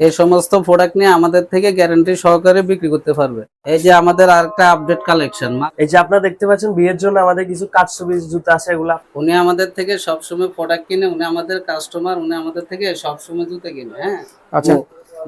এই সমস্ত প্রোডাক্ট নিয়ে আমাদের থেকে গ্যারান্টি সহকারে বিক্রি করতে পারবে। এই যে আমাদের আরেকটা আপডেট কালেকশন এই যে আপনারা দেখতে পাচ্ছেন বিয়ের জন্য আমাদের কিছু কাজ ছবি জুতা আছে এগুলা। উনি আমাদের থেকে সবসময় প্রোডাক্ট কিনে উনি আমাদের কাস্টমার উনি আমাদের থেকে সবসময় জুতো কিনে হ্যাঁ। আচ্ছা।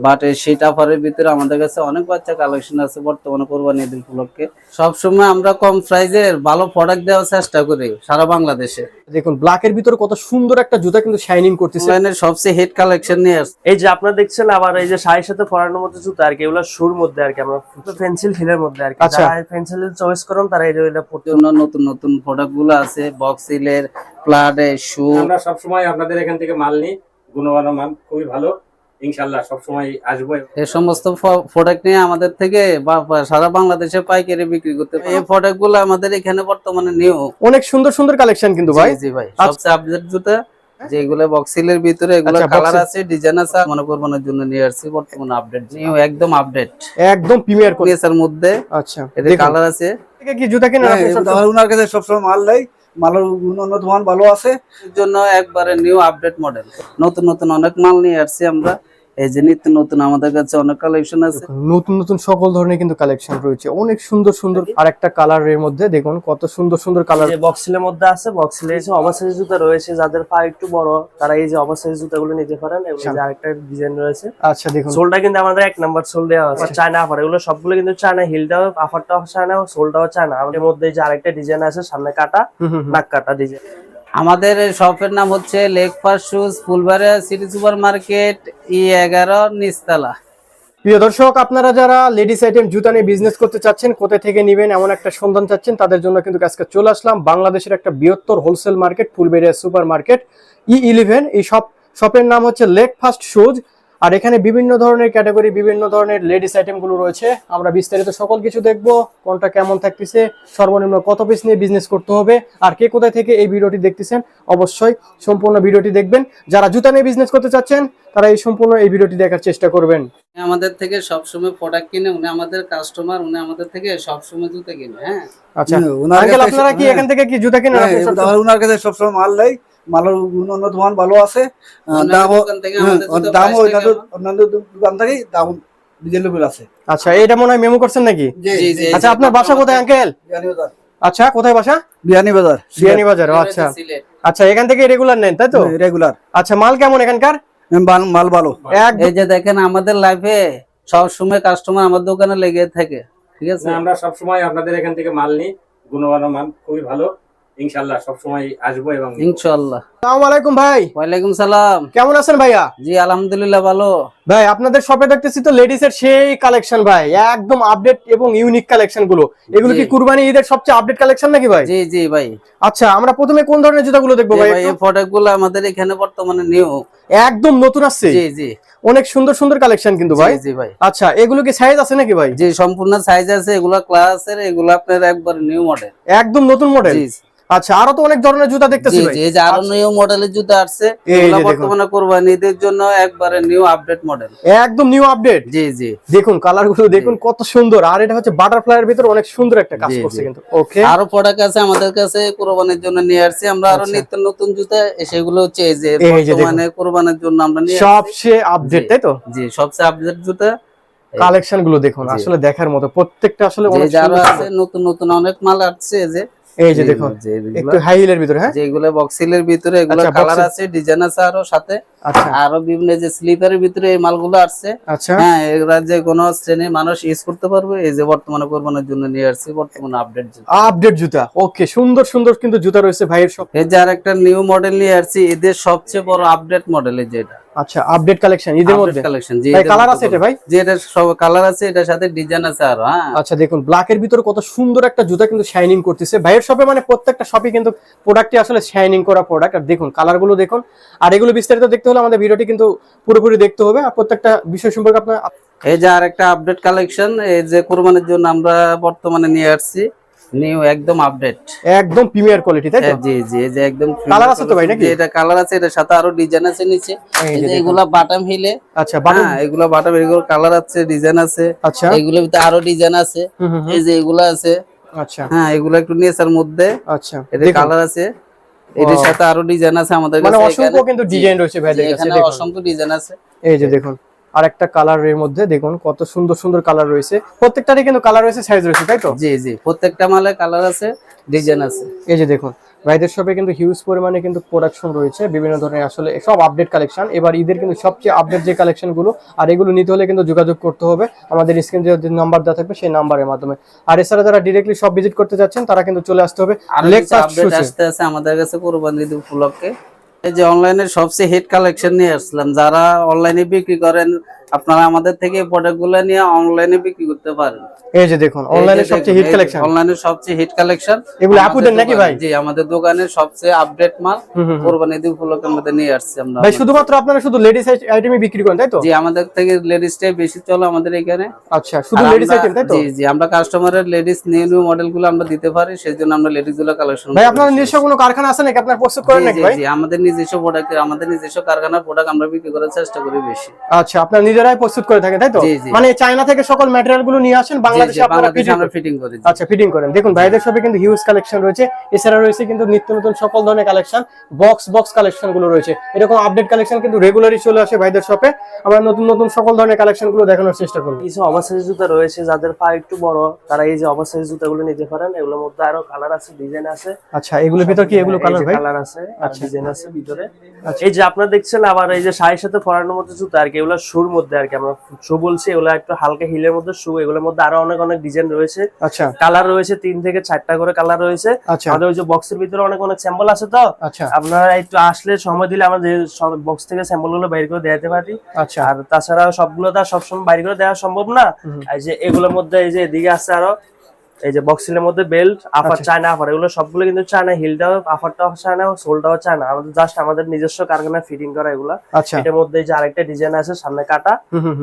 বাট এই শীত অফারের ভিতরে আমাদের কাছে অনেক বাচ্চা কালেকশন আছে বর্তমানে কোরবানি ঈদ উপলক্ষে। সবসময় আমরা কম প্রাইজের ভালো প্রোডাক্ট দেওয়ার চেষ্টা করি সারা বাংলাদেশে। দেখুন ব্ল্যাকের ভিতরে কত সুন্দর একটা জুতা কিন্তু শাইনিং করতেছে। অনলাইনের সবচেয়ে হিট কালেকশন নিয়ে আসছে। এই যে আপনারা দেখছেন আবার এই যে শাড়ির সাথে পরানোর মধ্যে জুতা আর কি এগুলো সুর মধ্যে আর কি আমরা পেন্সিল হিলের মধ্যে আর কি। আচ্ছা। যারা পেন্সিল চয়েস করেন তারা এই যে এটা পড়তে নতুন নতুন প্রোডাক্টগুলো আছে বক্স বক্সিলের প্লাডে শু আমরা সবসময় আপনাদের এখান থেকে মাল নিই গুণমান মান খুবই ভালো। ইনশাল্লাহ সবসময় আসব। এই সমস্ত প্রোডাক্ট নিয়ে আমাদের থেকে সারা বাংলাদেশে পাইকারি বিক্রি করতে এই প্রোডাক্টগুলো আমাদের এখানে বর্তমানে নিউ অনেক সুন্দর সুন্দর কালেকশন কিন্তু ভাই। জি ভাই। সবচেয়ে আপডেট জুতা যেগুলো বক্সিলের ভিতরে এগুলো আচ্ছা, কালার আছে ডিজাইন আছে মনে করবানোর জন্য নিয়ে আসছি বর্তমানে আপডেট নিউ একদম আপডেট একদম প্রিমিয়ার এর মধ্যে। আচ্ছা দেখুন, কালার আছে। কি জুতা হ্যাঁ, আপনি ওনার কাছে সবসময় মাল নেই। মালের উন্নত মান ভালো আছে। এর জন্য একবারে নিউ আপডেট মডেল নতুন নতুন অনেক মাল নিয়ে আসছি আমরা। এই যে নিত্য নতুন আমাদের কাছে অনেক কালেকশন আছে। নতুন নতুন সকল ধরনের কিন্তু কালেকশন রয়েছে। অনেক সুন্দর সুন্দর আর একটা কালারের মধ্যে দেখুন কত সুন্দর সুন্দর কালার বক্সিলের মধ্যে আছে বক্সিলে যে ওভারসাইজ জুতা রয়েছে যাদের পা একটু বড় তারা এই যে ওভারসাইজ জুতাগুলো নিতে পারেন এবং যে আরেকটা ডিজাইন রয়েছে। আচ্ছা দেখুন। সোলটা কিন্তু আমাদের এক নাম্বার সোল দেওয়া আছে। চায়না আফার এগুলো সবগুলো কিন্তু চায়না হিলটাও আফারটাও চায়না সোলটাও চায়না আমাদের মধ্যে এই যে আরেকটা ডিজাইন আছে সামনে কাটা। নাক কাটা ডিজাইন আমাদের শপের নাম হচ্ছে Lake First Shoes, Fulbaria City Super Market E এগারো নিস্তালা প্রিয় দর্শক, আপনারা যারা লেডিস আইটেম জুতা নিয়ে বিজনেস করতে চাচ্ছেন, কোথায় থেকে নেবেন, এমন একটা সন্ধান চাচ্ছেন, তাদের জন্য কিন্তু আজকে চলে আসলাম বাংলাদেশের একটা বৃহত্তর wholesale market Fulbaria super market E eleven. এই সব শপের নাম হচ্ছে লেক ফার্স্ট শুজ। আর এখানে বিভিন্ন ধরনের ক্যাটাগরি বিভিন্ন ধরনের লেডিস আইটেমগুলো রয়েছে। আমরা বিস্তারিত সকল কিছু দেখব কোনটা কেমন থাকতেছে সর্বনিম্ন কত পিস নিয়ে বিজনেস করতে হবে আর কে কোথায় থেকে এই ভিডিওটি দেখতেছেন অবশ্যই সম্পূর্ণ ভিডিওটি দেখবেন। যারা জুতা নিয়ে বিজনেস করতে চাচ্ছেন তারা এই সম্পূর্ণ এই ভিডিওটি দেখার চেষ্টা করবেন। আমাদের থেকে সবসময় প্রোডাক্ট কিনে উনি আমাদের কাস্টমার উনি আমাদের থেকে সবসময় জুতো কিনে হ্যাঁ? আচ্ছা। আপনারা কি হ্যাঁ। এখান থেকে কি জুতা কিনে হ্যাঁ, ওনার কাছে সবসময় মাল নেই মালের উন্নত মান ভালো আছে দামও দোকান থেকে হ্যাঁ, দামও অন্যান্য দোকান থেকেই দাম রিজনেবল আছে। আচ্ছা এটা মনে হয় মেমো করছেন নাকি? জি, জি, আচ্ছা আপনার বাসা কোথায় আঙ্কেল? আচ্ছা কোথায় বাসা? বিয়ানি বাজার বিয়ানি বাজার ও, আচ্ছা। আচ্ছা এখান থেকে রেগুলার নেন তাই তো? রেগুলার আচ্ছা মাল কেমন এখানকার? মাল ভালো। এক এই যে দেখেন আমাদের লাইফে সবসময় কাস্টমার আমার দোকানে লেগে থাকে ঠিক আছে? আমরা সবসময় আপনাদের এখান থেকে মাল নিই গুণমান মান খুবই ভালো। ইনশাল্লাহ সবসময় আসব এবং ইনশাল্লাহ আসসালামু আলাইকুম ভাই। ওয়ালাইকুম সালাম। কেমন আছেন ভাইয়া? জি আলহামদুলিল্লাহ ভালো। ভাই আপনাদের শপে দেখতেছি তো লেডিস এর সেই কালেকশন ভাই একদম আপডেট এবং ইউনিক কালেকশনগুলো। এগুলো কি কুরবানি ঈদের সবচেয়ে আপডেট কালেকশন নাকি ভাই? জি জি ভাই। আচ্ছা আমরা প্রথমে কোন ধরনের জুতাগুলো দেখব ভাই ভাই এই একটু? গুলো আমাদের এখানে বর্তমানে নিউ একদম নতুন আসছে? জি জি। অনেক সুন্দর সুন্দর কালেকশন কিন্তু ভাই। জি, জি ভাই। আচ্ছা এগুলো কি সাইজ আছে নাকি ভাই? জি সম্পূর্ণ সাইজ আছে এগুলা ক্লাসের এগুলো আপনার একবার নিউ মডেল একদম নতুন মডেল জি। আচ্ছা আরও তো অনেক ধরনের জুতা দেখতেছি ভাই। এই যে আরও নিউ মডেলের জুতো আসছে এগুলো। বর্তমানে কোরবানিদের জন্য একবারে নিউ আপডেট মডেল একদম নিউ আপডেট জি জি। দেখুন কালারগুলো দেখুন কত সুন্দর। আর এটা হচ্ছে বাটারফ্লাই এর ভিতরে অনেক সুন্দর একটা কাজ করছে কিন্তু ওকে আরও প্রোডাক্ট আছে আমাদের কাছে কোরবানির জন্য নিয়ে আসছি। আমরা আরও আচ্ছা। নিত্য নতুন জুতা সেগুলো হচ্ছে এই যে বর্তমানে কোরবানির জন্য আমরা নিয়ে সবচেয়ে আপডেট তাই তো? জি সবচেয়ে আপডেট জুতা। কালেকশনগুলো দেখুন আসলে দেখার মতো প্রত্যেকটা আসলে অনেক আছে নতুন নতুন অনেক মাল আসছে যে এই যে এগুলো- একটু হাই হিলের ভিতরে হ্যাঁ? যেগুলো বক্সিলের ভিতরে এগুলো আচ্ছা, কালার আছে ডিজাইন আছে আরও সাথে। আচ্ছা। আরও বিভিন্ন যে স্লিপারের ভিতরে এই মালগুলো আসছে। আচ্ছা। হ্যাঁ এগুলা যে কোনো শ্রেণির মানুষ ইউজ করতে পারবে। এই যে বর্তমানে কোরবানির জন্য নিয়ে আসছি বর্তমানে আপডেট আপডেট জুতা। ওকে সুন্দর সুন্দর কিন্তু জুতা রয়েছে ভাইয়ের সব। এই যে আর একটা নিউ মডেল নিয়ে আসছি এদের সবচেয়ে বড় আপডেট মডেল এই যে এটা। আচ্ছা আপডেট কালেকশন ঈদের মধ্যে? কালেকশন যে ভাই কালার আছে এটা ভাই? যে এটা সব কালার আছে এটার সাথে ডিজাইন আছে আরও হ্যাঁ। আচ্ছা দেখুন ব্ল্যাক এর ভিতরে কত সুন্দর একটা জুতা কিন্তু শাইনিং করতেছে। ভাইয়ের শপে মানে প্রত্যেকটা শপে কিন্তু প্রোডাক্টটি আসলে শাইনিং করা প্রোডাক্ট আর দেখুন কালারগুলো দেখুন। আর এগুলো বিস্তারিত দেখতে হলে আমাদের ভিডিওটি কিন্তু পুরোপুরি দেখতে হবে। আর প্রত্যেকটা বিষয় সম্পর্কে আপনার এই যে আর একটা আপডেট কালেকশন এই যে কোরবানির জন্য আমরা বর্তমানে নিয়ে আসছি। নিউ একদম আপডেট একদম প্রিমিয়ার কোয়ালিটি তাই তো? জি জি এই যে একদম Colour আছে তো ভাই নাকি? এটা কালার আছে এটার সাথে আরও ডিজাইন আছে নিচে। এগুলা বাটাম হিলে আচ্ছা বাটন হ্যাঁ এগুলা বাটাম এগুলো কালার আছে ডিজাইন আছে। আচ্ছা। এগুলোর ভিতরে আরও ডিজাইন আছে। এই যে এগুলো আছে। আচ্ছা। হ্যাঁ এগুলো একটু নেচার মধ্যে। আচ্ছা এটা কালার আছে। এটার সাথে আরও ডিজাইন আছে আমাদের মানে অসংখ্য কিন্তু ডিজাইন রয়েছে জি, ভাইদের এখানে অসংখ্য ডিজাইন আছে। এই যে দেখুন। আর একটা কালারের মধ্যে দেখুন কত সুন্দর সুন্দর কালার রয়েছে। প্রত্যেকটারই কিন্তু কালার রয়েছে সাইজ রয়েছে তাই তো? জি জি প্রত্যেকটা মালে কালার আছে ডিজাইন আছে। এই যে দেখুন ভাইদের শপে কিন্তু হিউজ পরিমাণে কিন্তু প্রোডাকশন রয়েছে বিভিন্ন ধরনের আসলে সব আপডেট কালেকশন এবার ঈদের কিন্তু সবচেয়ে আপডেট যে কালেকশনগুলো আর এগুলো নিতে হলে কিন্তু যোগাযোগ করতে হবে। আমাদের স্ক্রিন যে নাম্বার দেওয়া থাকবে সেই নাম্বারের মাধ্যমে। আর এছাড়া যারা ডিরেক্টলি সব ভিজিট করতে যাচ্ছেন তারা কিন্তু চলে আসতে হবে। আর আসতে আছে আমাদের কাছে কোরবানি উপলক্ষে এই যে অনলাইনে সবচেয়ে হিট কালেকশন নিয়ে আসলাম। যারা অনলাইনে বিক্রি করেন আপনারা আমাদের থেকে প্রোডাক্টগুলো নিয়ে অনলাইনে বিক্রি করতে পারেন। এই যে দেখুন অনলাইনে সবচেয়ে হিট কালেকশন অনলাইনে সবচেয়ে হিট কালেকশন এগুলো আপুদের নাকি ভাই? জি আমাদের দোকানে সবচেয়ে আপডেট মাল। কোরবানি ঈদ উপলক্ষে আমাদের নিয়ে আসছি আমরা। ভাই শুধুমাত্র আপনারা শুধু লেডিস আইটেমই বিক্রি করেন তাই তো? জি আমাদের থেকে লেডিসটাই বেশি চলো আমাদের এখানে। আচ্ছা শুধু লেডিস আইটেম তাই তো? জি জি আমরা কাস্টমারের লেডিস নিউ নিউ মডেলগুলো আমরা দিতে পারি সেই জন্য আমরা লেডিসগুলো কালেকশন ভাই আপনার নিজস্ব কোনো কারখানা আছে নাকি? আপনার প্রস্তুত করেন নাকি ভাই? জি আমাদের নিজস্ব প্রোডাক্ট আমাদের নিজস্ব কারখানার প্রোডাক্ট আমরা বিক্রি করার চেষ্টা করি বেশি। আচ্ছা আপনার নিজেরাই প্রস্তুত করে থাকেন তাই তো। মানে চায়না থেকে সকল ম্যাটেরিয়ালগুলো নিয়ে আসেন বাংলাদেশে আপনারা করেন। ফিটিং করি আচ্ছা ফিটিং করেন। দেখুন ভাইদের শপে কিন্তু হিউজ কালেকশন রয়েছে। এছাড়া রয়েছে কিন্তু নিত্য নতুন সকল ধরনের কালেকশন বক্স বক্স কালেকশনগুলো রয়েছে। এরকম আপডেট কালেকশন কিন্তু রেগুলারই চলে আসে ভাইদের শপে আমরা নতুন নতুন সকল ধরনের কালেকশনগুলো দেখানোর চেষ্টা করব। কিছু ওভারসাইজ জুতা রয়েছে যাদের পা একটু বড় তারা এই যে ওভারসাইজ জুতাগুলো নিতে পারেন। এগুলোর মধ্যে আরও কালার আছে ডিজাইন আছে। আচ্ছা এগুলোর ভিতর কি এগুলো কালার ভাই? কালার আছে আর ডিজাইন আছে ভিতরে। এই যে আপনারা দেখছেন আবার এই যে শাড়ির সাথে পরানোর মধ্যে জুতা আর কি এগুলো শুর মধ্যে আর কি আমরা শু বলছি এগুলো একটু হালকা হিলের মধ্যে শু এগুলোর মধ্যে আরও অনেক অনেক ডিজাইন রয়েছে। আচ্ছা। কালার রয়েছে তিন থেকে চারটা করে কালার রয়েছে। আচ্ছা। আমাদের ওই যে বক্সের ভিতরে অনেক অনেক স্যাম্পল আছে তো? আচ্ছা। আপনারা একটু আসলে সময় দিলে আমাদের বক্স থেকে স্যাম্পলগুলো বের করে দেখাতে পারি। আচ্ছা। আর তাছাড়া সবগুলো তো আর সবসময় বাইরে করে দেওয়া সম্ভব না। এই যে এগুলোর মধ্যে এই যে এদিকে আছে আরও। এই যে বক্সিলের মধ্যে বেল্ট আফার আচ্ছা। চায়না আফার এগুলো সবগুলো কিন্তু চায়না হিলটাও আফারটাও চায়না সোলটাও চায়না আমাদের জাস্ট আমাদের নিজস্ব কারখানা ফিটিং করা এগুলা। আচ্ছা। এটার মধ্যে যে আরেকটা ডিজাইন আছে সামনে কাটা।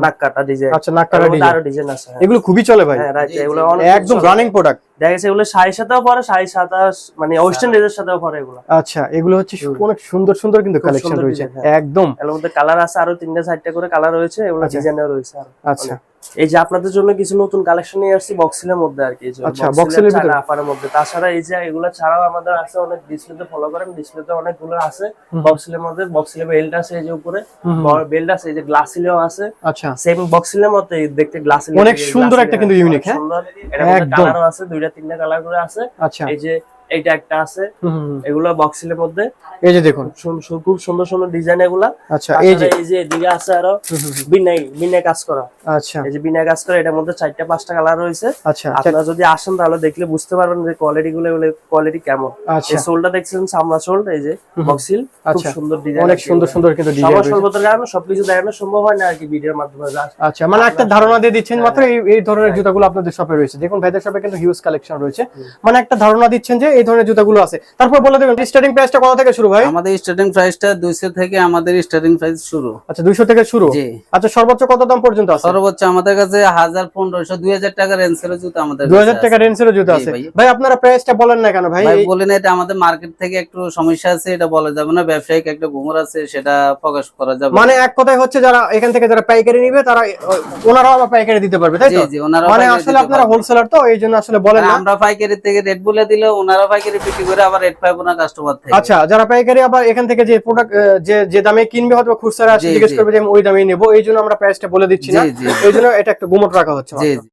নাক কাটা ডিজাইন আচ্ছা নাক কাটা ডিজাইন আরও ডিজাইন আছে হ্যাঁ। এগুলো খুবই চলে ভাই। হ্যাঁ রাইট এগুলো একদম। রানিং প্রোডাক্ট দেখা গেছে এগুলো শাড়ির সাথেও পরে শাড়ির সাথে মানে ওয়েস্টার্ন ড্রেসের সাথেও পরে এগুলো। আচ্ছা এগুলো হচ্ছে অনেক সুন্দর সুন্দর কিন্তু কালেকশন রয়েছে। হ্যাঁ। একদম। এর মধ্যে কালার আছে আরও তিনটা চারটা করে কালার রয়েছে এগুলো আচ্ছা। ডিজাইনও রয়েছে আচ্ছা। এই যে আপনাদের জন্য কিছু নতুন কালেকশন নিয়ে আসছি বক্সিলের মধ্যে আর কি। আচ্ছা, বক্সিলের ভিতরে? আপারের মধ্যে। তাছাড়া এই যে এগুলো ছাড়াও আমাদের আছে অনেক ডিসপ্লেতে ফলো করেন ডিসপ্লেতে অনেকগুলো আছে বক্সিলের মধ্যে। বক্সিলের বেল্ট আছে এই যে উপরে। বেল্ট আছে এই যে গ্লাসিলেও আছে। আচ্ছা। সেম বক্সিলের মতো দেখতে গ্লাসিলে অনেক সুন্দর একটা কিন্তু unique, হ্যাঁ? সুন্দর। এটা কালারও আছে দুইটা তিনটা কালার করে আছে। আচ্ছা। এই যে এইটা একটা আছে। এগুলো বক্সিলের মধ্যে। এই যে দেখুন। খুব সুন্দর সুন্দর ডিজাইন এগুলা। আচ্ছা এই যে এই যে এদিকে আছে আরও বিনাই বিনাই কাজ করা। আচ্ছা। এই যে বিনাই কাজ করা এটার মধ্যে চারটা পাঁচটা কালার রয়েছে। আচ্ছা আপনারা যদি আসেন তাহলে দেখলে বুঝতে পারবেন যে কোয়ালিটি গুলো কোয়ালিটি কেমন। আচ্ছা। এই সোলটা দেখছেন সামনা সোল এই যে বক্সিল খুব আচ্ছা। সুন্দর ডিজাইন অনেক সুন্দর সুন্দর কিন্তু ডিজাইন রয়েছে। সর্বতের কারণে সবকিছু দেখানো সম্ভব হয় না আর কি ভিডিওর মাধ্যমে। আচ্ছা মানে একটা ধারণা দিয়ে দিচ্ছেন মাত্র এই এই ধরনের জুতাগুলো আপনাদের শপে রয়েছে। দেখুন ভাইদের শপে কিন্তু হিউজ কালেকশন রয়েছে। মানে একটা ধারণা দিচ্ছেন যে এই ধরনের জুতাগুলো আছে। তারপর বলে দেবেন স্টার্টিং প্রাইসটা কত থেকে শুরু ভাই? আমাদের স্টার্টিং প্রাইসটা দুইশো থেকে আমাদের স্টার্টিং প্রাইস শুরু। আচ্ছা দুইশো থেকে শুরু? জি। আচ্ছা সর্বোচ্চ কত দাম পর্যন্ত আছে? সর্বোচ্চ আমাদের কাছে হাজার পনেরোশো দুই হাজার টাকা রেঞ্জের জুতো আমাদের দুই কাছে হাজার টাকা রেঞ্জের জুতো আছে। ভাই। আপনারা প্রাইসটা বলেন না কেন ভাই? ভাই এই- বলি না এটা আমাদের মার্কেট থেকে একটু সমস্যা আছে এটা বলা যাবে না। ব্যবসায়িক একটা ঘুমর আছে সেটা প্রকাশ করা যাবে। মানে এক কথায় হচ্ছে যারা এখান থেকে যারা পাইকারি নিবে তারা ওনারাও আবার পাইকারি দিতে পারবে তাই তো? জি ওনারা মানে আসলে আপনারা। হোলসেলার তো এই জন্য আসলে বলেন না। আমরা পাইকারি থেকে রেট বলে দিলে ওনারা পাইকারি বিক্রি করে আবার রেট পাইবো না কাস্টমার থেকে। আচ্ছা যারা পাইকারি আবার এখান থেকে যে প্রোডাক্ট যে যে দামে কিনবে হয়তো খুচরা জিজ্ঞেস। করবে যে আমি ওই দামে নেব। এই জন্য আমরা প্রাইসটা বলে দিচ্ছি না। এই জন্য এটা একটা গুমট রাখা হচ্ছে জি।